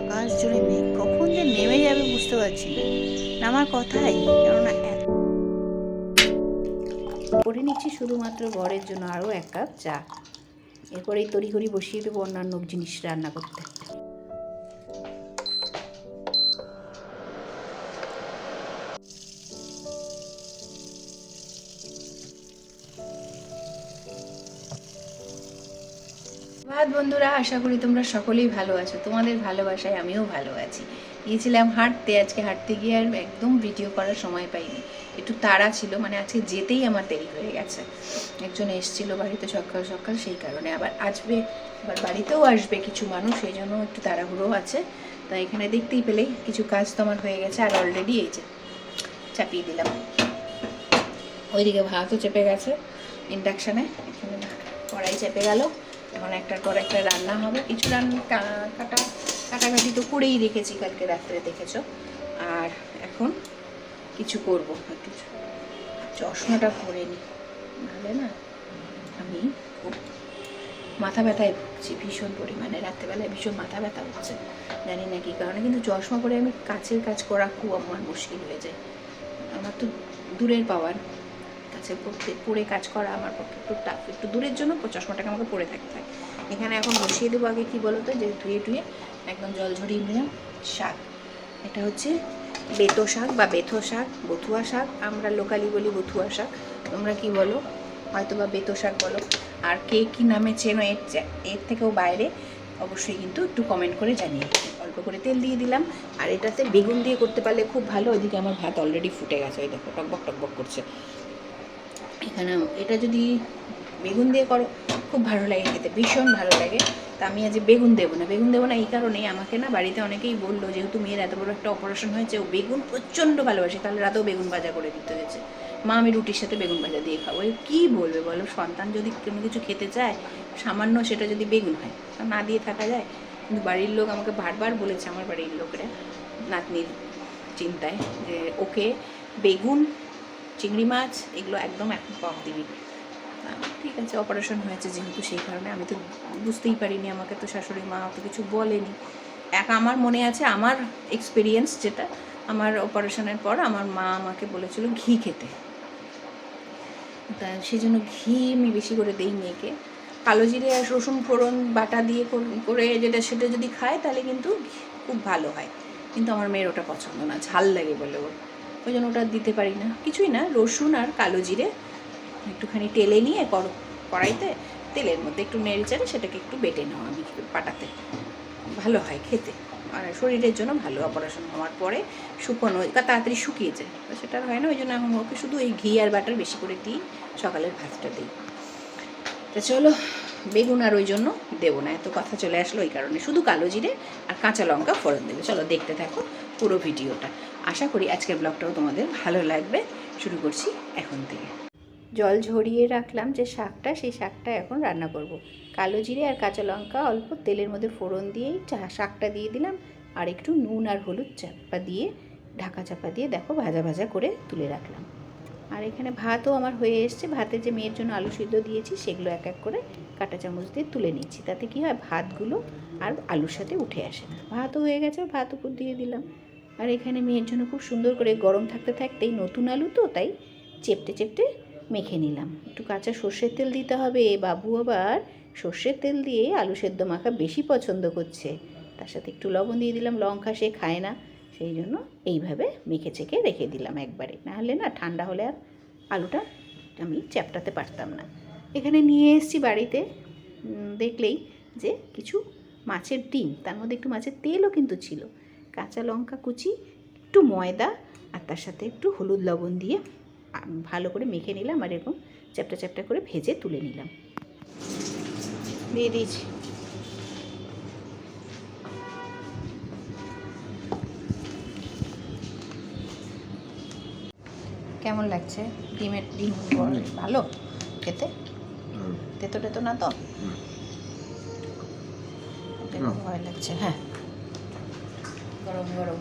আকাশ জুড়ে মেঘ কখন যে নেমে যাবে বুঝতে পারছি না। নামার কথাই কেননা এত করে নিচ্ছি শুধুমাত্র ঘরের জন্য আরও এক কাপ চা। এরপরেই তড়িঘড়ি বসিয়ে দেবো অন্যান্য জিনিস রান্না করতে। ভাত বন্ধুরা, আশা করি তোমরা সকলেই ভালো আছো। তোমাদের ভালোবাসায় আমিও ভালো আছি। গিয়েছিলাম হাঁটতে, আজকে হাঁটতে গিয়ে আর একদম ভিডিও করার সময় পাইনি। একটু তাড়া ছিল মানে আজকে যেতেই আমার দেরি হয়ে গেছে। একজন এসছিল বাড়িতে সকাল সকাল, সেই কারণে আবার আসবে, আবার বাড়িতেও আসবে কিছু মানুষ, সেই জন্য একটু তাড়াহুড়ো আছে। তাই এখানে দেখতেই পেলে, কিছু কাজ তো আমার হয়ে গেছে, আর অলরেডি এই যে চাপিয়ে দিলাম। ওইদিকে ভাতও চেপে গেছে ইন্ডাকশানে এখানে কড়াই চেপে গেল। এখন একটার পর একটা রান্না হবে। কিছু রান্না কাটা, কাটাকাটি তো করেই রেখেছি কালকে রাত্রে, দেখেছ? আর এখন কিছু করব। একটু চশমাটা পরে নিই নাহলে না আমি খুব মাথা ব্যথায় ভুগছি, ভীষণ পরিমাণে। রাত্রেবেলায় ভীষণ মাথা ব্যথা হচ্ছে। জানি না কি কারণে, কিন্তু চশমা পরে আমি কাছের কাজ করা খুব আমার মুশকিল হয়ে যায়। আমার তো দূরের পাওয়ার। কাছে পড়তে, পড়ে কাজ করা আমার পক্ষে একটু টাফ একটু দূরের জন্য চশমাটাকে আমাকে পরে থাকতে হয়। এখানে এখন বসিয়ে দেবো আগে কী বলো তো যে ধুয়ে টুয়ে একদম জল ঝরিয়ে নিলাম, শাক। এটা হচ্ছে বেতো শাক বা বেথো শাক, বথুয়া শাক, আমরা লোকালি বলি বথুয়া শাক। তোমরা কি বলো? হয়তো বা বেতো শাক বলো। আর কে কী নামে চেনো এর এর থেকেও বাইরে, অবশ্যই কিন্তু একটু কমেন্ট করে জানিয়ে অল্প করে তেল দিয়ে দিলাম। আর এটাতে বেগুন দিয়ে করতে পারলে খুব ভালো, ওইদিকে আমার ভাত অলরেডি ফুটে গেছে, ওই দেখো, টকবক টকবক করছে। এখানে এটা যদি বেগুন দিয়ে করো, খুব ভালো লাগে খেতে, ভীষণ ভালো লাগে। তা আমি আজ বেগুন দেবো না। বেগুন দেবো না এই কারণেই আমাকে না বাড়িতে অনেকেই বলল, যেহেতু মেয়ের এত বড় একটা অপারেশন হয়েছে, ও বেগুন প্রচণ্ড ভালোবাসে। তাহলে রাতেও বেগুন ভাজা করে দিতে হয়েছে। মা, আমি রুটির সাথে বেগুন ভাজা দিয়ে খাব। কী বলবে বলো? সন্তান যদি কোনো কিছু খেতে চায়, সামান্য সেটা যদি বেগুন হয় না দিয়ে থাকা যায়। কিন্তু বাড়ির লোক আমাকে বারবার বলেছে, আমার বাড়ির লোকরা, নাতনির চিন্তায়, যে ওকে বেগুন চিংড়ি মাছ, এগুলো একদম এখন কম দিবি। ঠিক আছে অপারেশন হয়েছে যেহেতু সেই কারণে। আমি তো বুঝতেই পারিনি, আমাকে তো শাশুড়ি মা অত কিছু বলেনি। এক, আমার মনে আছে আমার এক্সপিরিয়েন্স যেটা, আমার অপারেশনের পর আমার মা আমাকে বলেছিল ঘি খেতে। তা সেই জন্য ঘি আমি বেশি করে দেই মেয়েকে। কালো জিরে আর রসুন ফোড়ন বাটা দিয়ে কর- যেটা সেটা যদি খায় তাহলে কিন্তু খুব ভালো হয়। কিন্তু আমার মেয়ের ওটা পছন্দ না, ঝাল লাগে বলে ওর। ওই জন্য ওটা দিতে পারি না। কিছুই না, রসুন আর কালো জিরে। একটুখানি টেলে নিয়ে কড়াইতে তেলের মধ্যে একটু নেড়ে চেড়ে সেটাকে একটু বেটে নেওয়া আমি পাটাতে। ভালো হয় খেতে। আর শরীরের জন্য ভালো অপারেশন হওয়ার পরে শুকনো তাড়াতাড়ি শুকিয়ে যায়। তো সেটা হয় না, ওই জন্য এখন ওকে শুধু এই ঘি আর বাটার বেশি করে দিই, সকালের ভাতটা দিই। তা চলো, বেগুন আর ওই জন্য দেবো না, এত কথা চলে আসলো ওই কারণে। শুধু কালো জিরে আর কাঁচা লঙ্কা ফোড়ন দেবে। চলো দেখতে থাকো পুরো ভিডিওটা। আশা করি আজকের ব্লগটাও তোমাদের ভালো লাগবে। শুরু করছি এখন থেকে। জল ঝরিয়ে রাখলাম যে শাকটা, সেই শাকটা এখন রান্না করব। কালো জিরে আর কাঁচা লঙ্কা অল্প তেলের মধ্যে ফোড়ন দিয়েই শাকটা দিয়ে দিলাম। আর একটু নুন আর হলুদ চাপা দিয়ে, ঢাকা চাপা দিয়ে দেখো ভাজা ভাজা করে তুলে রাখলাম। আর এখানে ভাতও আমার হয়ে এসছে। ভাতে যে মেয়ের জন্য আলু সিদ্ধ দিয়েছি, সেগুলো এক এক করে কাঁটা চামচ দিয়ে তুলে নিচ্ছি। তাতে কি হয়? ভাতগুলো আর আলুর সাথে উঠে আসে না। ভাতও হয়ে গেছে ভাত উপর দিয়ে দিলাম। আর এখানে মেয়ের জন্য খুব সুন্দর করে গরম থাকতে থাকতেই নতুন আলু তো, তাই চেপটে চেপটে মেখে নিলাম। একটু কাঁচা সর্ষের তেল দিতে হবে বাবু আবার সর্ষের তেল দিয়ে আলু সেদ্ধ মাখা বেশি পছন্দ করছে। তার সাথে একটু লবণ দিয়ে দিলাম, লঙ্কা সে খায় না, সেই জন্য এইভাবে মেখে চেখে রেখে দিলাম একবারে। নাহলে না ঠান্ডা হলে আর আলুটা আমি চ্যাপটাতে পারতাম না। এখানে নিয়ে এসেছি বাড়িতে দেখলেই যে কিছু মাছের ডিম, তার মধ্যে একটু মাছের তেলও কিন্তু ছিল। কাঁচা লঙ্কা কুচি একটু ময়দা আর তার সাথে একটু হলুদ লবণ দিয়ে ভালো করে মেখে নিলাম আর এরকম চ্যাপটা চ্যাপটা করে ভেজে তুলে নিলাম। দিয়ে দিয়েছি। কেমন লাগছে? ডিমের ডিম ভালো? খেতে? তেতো টেতো না তো? ভয় লাগছে হ্যাঁ। গরম গরম।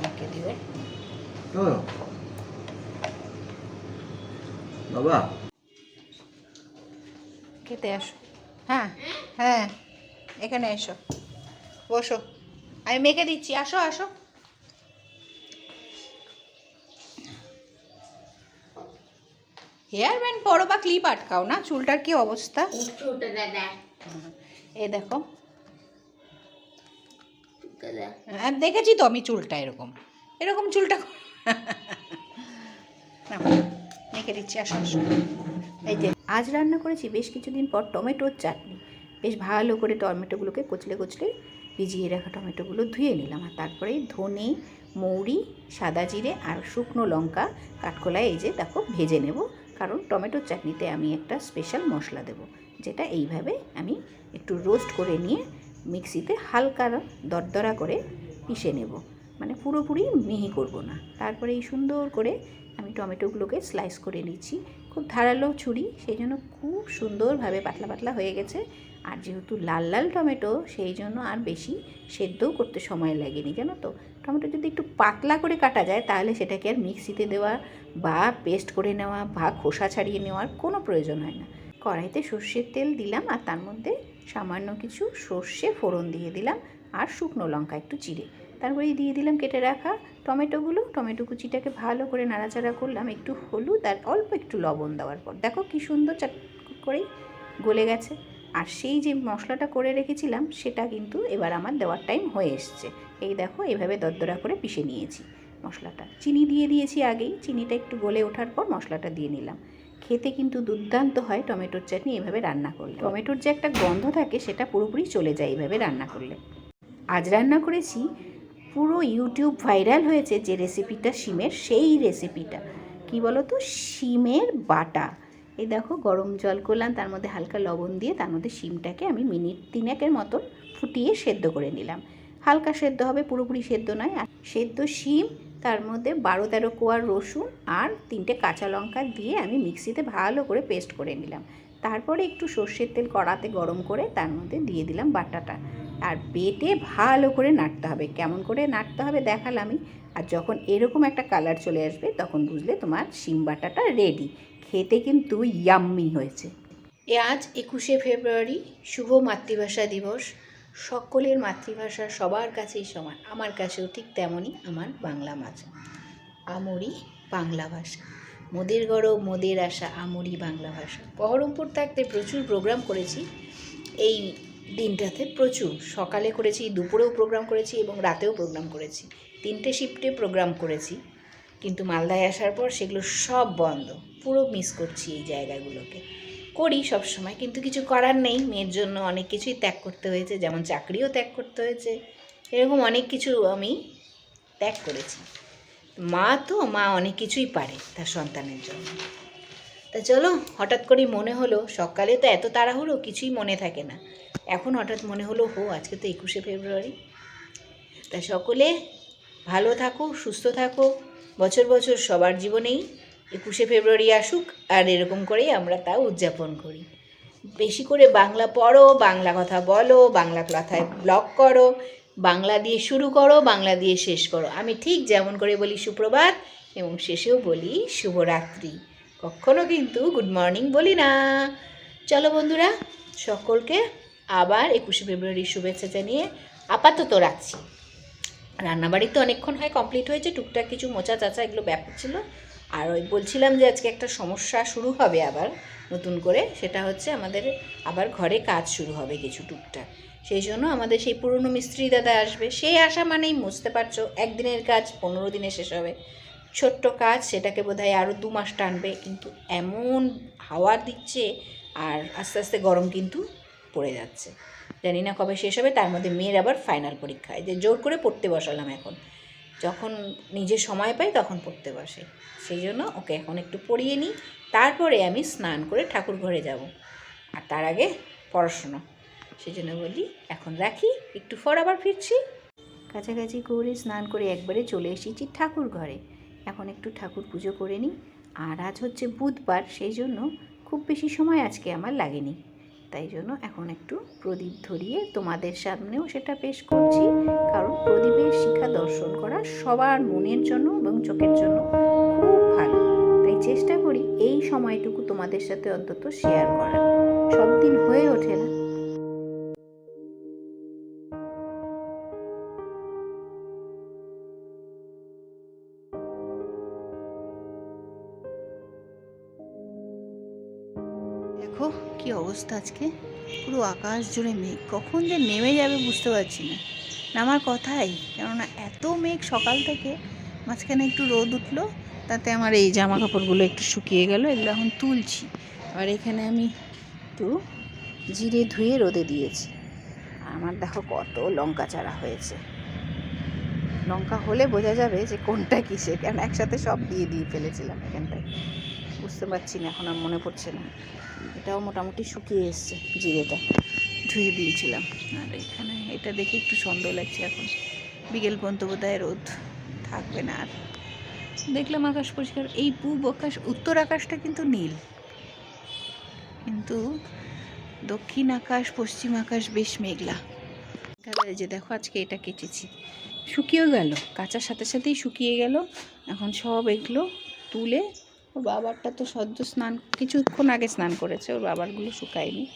মেখে দিবে? বাবা। খেতে আসো। হ্যাঁ হ্যাঁ। এখানে এসো। বসো। আমি মেখে দিচ্ছি। আসো আসো। হেয়ার ব্যান্ড পরো বা ক্লিপ আটকাও না চুলটার কি অবস্থা? এই দেখো। হ্যাঁ দেখেছি তো আমি চুলটা এরকম। এরকম চুলটা না দিচ্ছি আসো আসো। এই যে আজ রান্না করেছি বেশ কিছুদিন পর টমেটোর চাটনি। বেশ ভালো করে টমেটোগুলোকে কচলে কচলে ভিজিয়ে রাখা টমেটোগুলো ধুয়ে নিলাম। আর তারপরে ধনে মৌরি সাদা জিরে আর শুকনো লঙ্কা কাঠকোলায় এই যে দেখো ভেজে নেব। কারণ টমেটোর চাটনিতে আমি একটা স্পেশাল মশলা দেব, যেটা এইভাবে আমি একটু রোস্ট করে নিয়ে মিক্সিতে হালকা দরদরা করে পিষে নেব। মানে পুরোপুরি মিহি করব না। তারপরে এই সুন্দর করে আমি টমেটোগুলোকে স্লাইস করে নিচ্ছি। খুব ধারালো ছুরি সেই জন্য খুব সুন্দরভাবে পাতলা পাতলা হয়ে গেছে। আর যেহেতু লাল লাল টমেটো, সেই জন্য আর বেশি সেদ্ধও করতে সময় লাগেনি, জানো তো? টমেটো যদি একটু পাতলা করে কাটা যায়, তাহলে সেটাকে আর মিক্সিতে দেওয়া বা পেস্ট করে নেওয়া বা খোসা ছাড়িয়ে নেওয়ার কোনো প্রয়োজন হয় না। কড়াইতে সর্ষের তেল দিলাম আর তার মধ্যে সামান্য কিছু সর্ষে ফোড়ন দিয়ে দিলাম আর শুকনো লঙ্কা, একটু চিড়ে। তারপরে দিয়ে দিলাম কেটে রাখা টমেটোগুলো। টমেটো কুচিটাকে ভালো করে নাড়াচাড়া করলাম একটু হলুদ আর অল্প একটু লবণ দেওয়ার পর। দেখো কি সুন্দর চাট করেই গলে গেছে। আর সেই যে মশলাটা করে রেখেছিলাম, সেটা কিন্তু এবার আমার দেওয়ার টাইম হয়ে এসছে। এই দেখো, এভাবে দরদরা করে পিষে নিয়েছি মশলাটা। চিনি দিয়ে দিয়েছি আগেই, চিনিটা একটু গলে ওঠার পর মশলাটা দিয়ে নিলাম। খেতে কিন্তু দুর্দান্ত হয় টমেটোর চাটনি, এভাবে রান্না করলে। টমেটোর যে একটা গন্ধ থাকে, সেটা পুরোপুরি চলে যায় এইভাবে রান্না করলে। আজ রান্না করেছি, পুরো ইউটিউব ভাইরাল হয়েছে যে রেসিপিটা শিমের, সেই রেসিপিটা। কি বলো তো শিমের বাটা। এই দেখো, গরম জল করলাম তার মধ্যে হালকা লবণ দিয়ে তার মধ্যে শিমটাকে আমি মিনিট তিনেকের মতন ফুটিয়ে সেদ্ধ করে নিলাম। হালকা সেদ্ধ হবে, পুরোপুরি সেদ্ধ নয়। আর সেদ্ধ শিম, তার মধ্যে বারো তেরো কোয়ার রসুন আর তিনটে কাঁচা লঙ্কা দিয়ে আমি মিক্সিতে ভালো করে পেস্ট করে নিলাম। তারপরে একটু সর্ষের তেল কড়াতে গরম করে তার মধ্যে দিয়ে দিলাম বাটাটা। আর বেটে ভালো করে নাড়তে হবে। কেমন করে নাড়তে হবে দেখালামই। আর যখন এরকম একটা কালার চলে আসবে, তখন বুঝলে তোমার শিম বাটাটা রেডি খেতে কিন্তু ইয়াম্মি হয়েছে। এ আজ একুশে ফেব্রুয়ারি, শুভ মাতৃভাষা দিবস। সকলের মাতৃভাষা সবার কাছেই সমান। আমার কাছেও ঠিক তেমনই আমার বাংলা ভাষা আমরি বাংলা ভাষা। মোদের গরব, মোদের আশা, আমরি বাংলা ভাষা। বহরমপুর থাকতে প্রচুর প্রোগ্রাম করেছি। এই দিনটাতে প্রচুর। সকালে করেছি, দুপুরেও প্রোগ্রাম করেছি এবং রাতেও প্রোগ্রাম করেছি। তিনটে শিফটে প্রোগ্রাম করেছি। কিন্তু মালদায় আসার পর সেগুলো সব বন্ধ। পুরো মিস করছি এই জায়গাগুলোকে। করি সব সময় কিন্তু কিছু করার নেই। মেয়ের জন্য অনেক কিছুই ত্যাগ করতে হয়েছে, যেমন চাকরিও ত্যাগ করতে হয়েছে। এরকম অনেক কিছু আমি ত্যাগ করেছি। মা তো, মা অনেক কিছুই পারে তার সন্তানের জন্য। তা চলো, হঠাৎ করেই মনে হলো, সকালে তো এত তাড়াহুড়ো, কিছুই মনে থাকে না। এখন হঠাৎ মনে হলো, হো, আজকে তো একুশে ফেব্রুয়ারি। তা সকলে ভালো থাকো, সুস্থ থাকো। বছর বছর সবার জীবনেই একুশে ফেব্রুয়ারি আসুক, আর এরকম করেই আমরা তা উদযাপন করি। বেশি করে বাংলা পড়ো, বাংলা কথা বলো, বাংলা কথায় ব্লগ করো, বাংলা দিয়ে শুরু করো, বাংলা দিয়ে শেষ করো। আমি ঠিক যেমন করে বলি সুপ্রভাত, এবং শেষেও বলি শুভরাত্রি। কখনো কিন্তু গুড মর্নিং বলি না। চলো বন্ধুরা, সকলকে আবার একুশে ফেব্রুয়ারির শুভেচ্ছা জানিয়ে আপাতত রাখছি। রান্নাবাড়ি তো অনেকক্ষণ হয় কমপ্লিট হয়েছে, টুকটাক কিছু মোচা চাচা এগুলো ব্যাপার ছিল। আর ওই বলছিলাম যে আজকে একটা সমস্যা শুরু হবে আবার, নতুন করে, সেটা হচ্ছে আমাদের আবার ঘরে কাজ শুরু হবে কিছু টুকটাক। সেই জন্য আমাদের সেই পুরনো মিস্ত্রি দাদা আসবে, সেই আসা মানেই বুঝতে পারছ, একদিনের কাজ পনেরো দিনে শেষ হবে। ছোট্ট কাজ, সেটাকে বোধ হয় আরও দু মাস টানবে, কিন্তু এমন হাওয়া দিচ্ছে আর আস্তে আস্তে গরম কিন্তু পড়ে যাচ্ছে। জানি না কবে শেষ হবে, তার মধ্যে মেয়ের আবার ফাইনাল পরীক্ষা। যে জোর করে পড়তে বসালাম এখন। যখন নিজে সময় পাই তখন পড়তে বসে। সেই জন্য ওকে এখন একটু পড়িয়ে নিই। তারপরে আমি স্নান করে ঠাকুর ঘরে যাব। আর তার আগে পড়াশুনো। সেই জন্য বলি, এখন রাখি, একটু পর আবার ফিরছি। কাছাকাছি করে স্নান করে একবারে চলে এসেছি ঠাকুর ঘরে। এখন একটু ঠাকুর পুজো করে নিই। আর আজ হচ্ছে বুধবার, সেই জন্য খুব বেশি সময় আজকে আমার লাগেনি। তাই জন্য এখন একটু প্রদীপ ধরিয়ে তোমাদের সামনেও সেটা পেশ করছি। কারণ প্রদীপের শিখা দর্শন করা সবার মনের জন্য এবং চোখের জন্য খুব ভালো। তাই চেষ্টা করি এই সময়টুকু তোমাদের সাথে অন্তত শেয়ার করা সব দিন হয়ে ওঠে না। অবস্থা আজকে? পুরো আকাশ জুড়ে মেঘ। কখন যে নেমে যাবে বুঝতে পারছি না। নামার কথাই, কেননা এত মেঘ সকাল থেকে মাঝখানে একটু রোদ উঠল, তাতে আমার এই জামা কাপড়গুলো একটু শুকিয়ে গেল, এগুলো এখন তুলছি। আর এখানে আমি একটু জিরে ধুয়ে রোদে দিয়েছি। আমার দেখো কত লঙ্কা চারা হয়েছে। লঙ্কা হলে বোঝা যাবে যে কোনটা কিসের কারণ একসাথে সব দিয়ে দিয়ে ফেলেছিলাম এখানটায়। বুঝতে পারছি না, এখন আর মনে পড়ছে না। এটাও মোটামুটি শুকিয়ে এসছে জিরেটা। ধুয়ে দিয়েছিলাম। আর এখানে এটা দেখে একটু সন্দেহ লাগছে এখন। বিকেল পর্যন্ত বোধহয় রোদ থাকবে না আর। দেখলাম আকাশ পরিষ্কার। এই পূব আকাশ, উত্তর আকাশটা কিন্তু নীল। কিন্তু দক্ষিণ আকাশ, পশ্চিম আকাশ বেশ মেঘলা। যে দেখো, আজকে এটা কেটেছি। শুকিয়েও গেল। কাঁচার সাথে সাথেই শুকিয়ে গেল। এখন সব এগুলো তুলে ওর বাবারটা তো সদ্য স্নান, কিছুক্ষণ আগে স্নান করেছে, ওর বাবারগুলো শুকায়নি।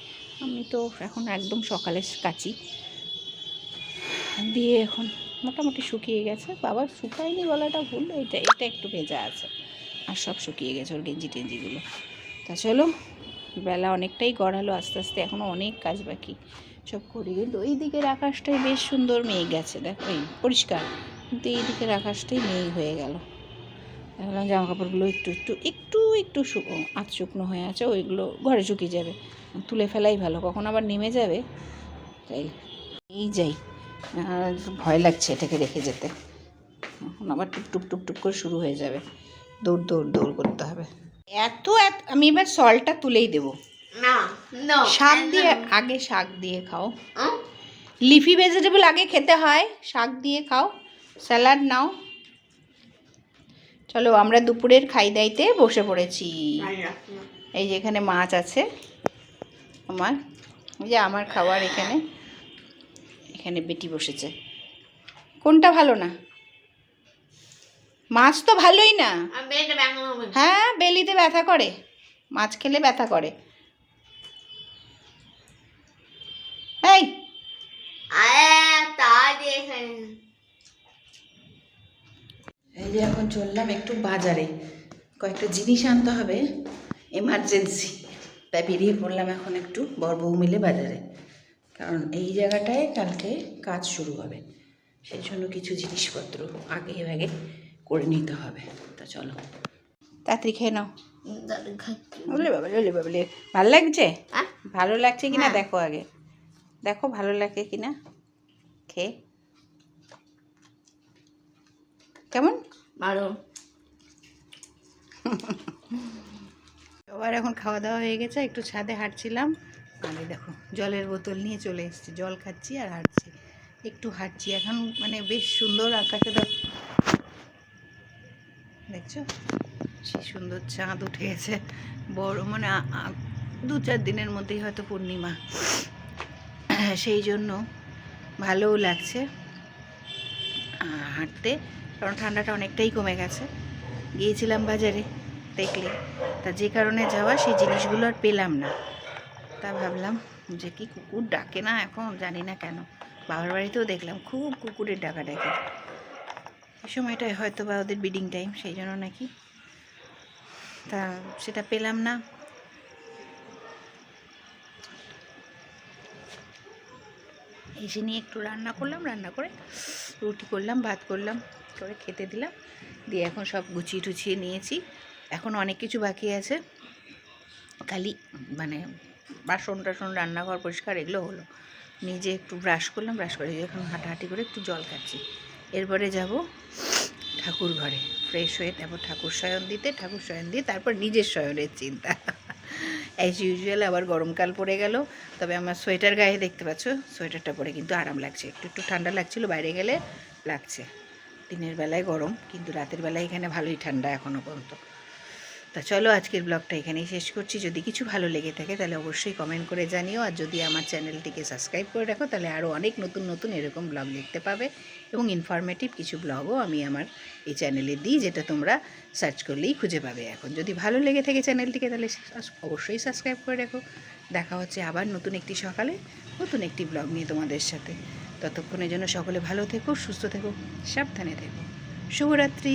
আমি তো এখন একদম সকালে কাচি। দিয়ে এখন মোটামুটি শুকিয়ে গেছে। বাবার শুকায়নি বলাটা ভুল এটা এটা একটু ভেজা আছে। আর সব শুকিয়ে গেছে ওর গেঞ্জি টেঞ্জিগুলো। তা চলো, বেলা অনেকটাই গড়ালো, আস্তে আস্তে এখনও অনেক কাজ বাকি। সব করি কিন্তু ওই দিকের আকাশটাই বেশ সুন্দর মেঘ গেছে দেখো এই, পরিষ্কার। কিন্তু এই দিকের আকাশটাই মেঘ হয়ে গেল। দেখলাম জামা কাপড়গুলো একটু একটু একটু একটু আধ শুকনো হয়ে আছে ওইগুলো ঘরে শুকিয়ে যাবে। তুলে ফেলাই ভালো কখন আবার নেমে যাবে তাই। এই যাই আর ভয় লাগছে এটাকে রেখে যেতে। এখন আবার টুক টুক টুক টুক করে শুরু হয়ে যাবে। দৌড় দৌড় দৌড় করতে হবে। এত এত আমি এবার সলটা তুলেই দেবো। না নো। শাক দিয়ে আগে শাক দিয়ে খাও। লিফি ভেজিটেবল আগে খেতে হয় শাক দিয়ে খাও। স্যালাড নাও। চলো আমরা দুপুরের খাই দাইতে বসে পড়েছি। এই যে এখানে মাছ আছে আমার। এই যে আমার খাবার এখানে। এখানে বেটি বসেছে। কোনটা ভালো না? মাছ তো ভালোই না। হ্যাঁ বেলিতে ব্যথা করে। মাছ খেলে ব্যথা করে। এই! যে এখন চললাম একটু বাজারে কয়েকটা জিনিস আনতে হবে এমার্জেন্সি তাই বেরিয়ে পড়লাম এখন একটু বর বউ মিলে বাজারে। কারণ এই জায়গাটায় কালকে কাজ শুরু হবে সেই জন্য কিছু জিনিসপত্র আগে আগে করে নিতে হবে। তা চলো। তাড়াতাড়ি খেয়ে নাও। বলে বাবা বলে বাবলে ভালো লাগছে? হ্যাঁ? ভালো লাগছে কিনা হ্যাঁ। দেখো আগে। দেখো ভালো লাগে কিনা? খেয়ে। কেমন? ভালো সবার এখন খাওয়া দাওয়া হয়ে গেছে, একটু ছাদে হাঁটছিলাম। এই দেখো, জলের বোতল নিয়ে চলে এসেছি, জল খাচ্ছি আর হাঁটছি। একটু হাঁটছি, এখন মানে বেশ সুন্দর আকাশে দেখো দেখছ? সে সুন্দর চাঁদ উঠে গেছে। বড় মানে দু চার দিনের মধ্যেই হয়তো পূর্ণিমা। সেই জন্য ভালোও লাগছে। হাঁটতে কারণ ঠান্ডাটা অনেকটাই কমে গেছে। গিয়েছিলাম বাজারে, দেখলে। তা যে কারণে যাওয়া, সেই জিনিসগুলো আর পেলাম না। তা ভাবলাম যে কি কুকুর ডাকে না এখন, জানি না কেন। বাবার বাড়িতেও দেখলাম, খুব কুকুরের ডাকা ডাকে। এই সময়টায় হয়তো বা ওদের বিডিং টাইম সেই জন্য নাকি। তা সেটা পেলাম না। এসে নিয়ে একটু রান্না করলাম, রান্না করে রুটি করলাম, ভাত করলাম। করে খেতে দিলাম। দিয়ে এখন সব গুছিয়ে টুছিয়ে নিয়েছি। এখন অনেক কিছু বাকি আছে। খালি মানে বাসন টাসন, রান্নাঘর পরিষ্কার এগুলো হলো। নিজে একটু ব্রাশ করলাম ব্রাশ করে এখন হাঁটাহাঁটি করে একটু জল খাচ্ছি। এরপরে যাব ঠাকুর ঘরে। ফ্রেশ হয়ে তারপর ঠাকুর শয়ন দিতে, ঠাকুর শয়ন দিয়ে তারপর নিজের শয়নের চিন্তা। অ্যাজ ইউজুয়াল আবার গরমকাল পড়ে গেল, তবে আমার সোয়েটার গায়ে দেখতে পাচ্ছ? সোয়েটারটা পরে কিন্তু আরাম লাগছে। একটু একটু ঠান্ডা লাগছিল, বাইরে গেলে লাগছে। দিনের বেলায় গরম, কিন্তু রাতের বেলায় এখানে ভালোই ঠান্ডা এখনও পর্যন্ত। তা চলো আজকের ব্লগটা এখানেই শেষ করছি। যদি কিছু ভালো লেগে থাকে তাহলে অবশ্যই কমেন্ট করে জানিও। আর যদি আমার চ্যানেলটিকে সাবস্ক্রাইব করে রাখো, তাহলে আরও অনেক নতুন নতুন এরকম ব্লগ দেখতে পাবে। এবং ইনফরমেটিভ কিছু ব্লগও আমি আমার এই চ্যানেলে দিই, যেটা তোমরা সার্চ করলেই খুঁজে পাবে এখন। যদি ভালো লেগে থাকে চ্যানেলটিকে তাহলে অবশ্যই সাবস্ক্রাইব করে রাখো। দেখা হচ্ছে আবার নতুন একটি সকালে নতুন একটি ব্লগ নিয়ে তোমাদের সাথে। ততক্ষণের জন্য সকলে ভালো থেকো সুস্থ থেকো সাবধানে থেকো। শুভরাত্রি।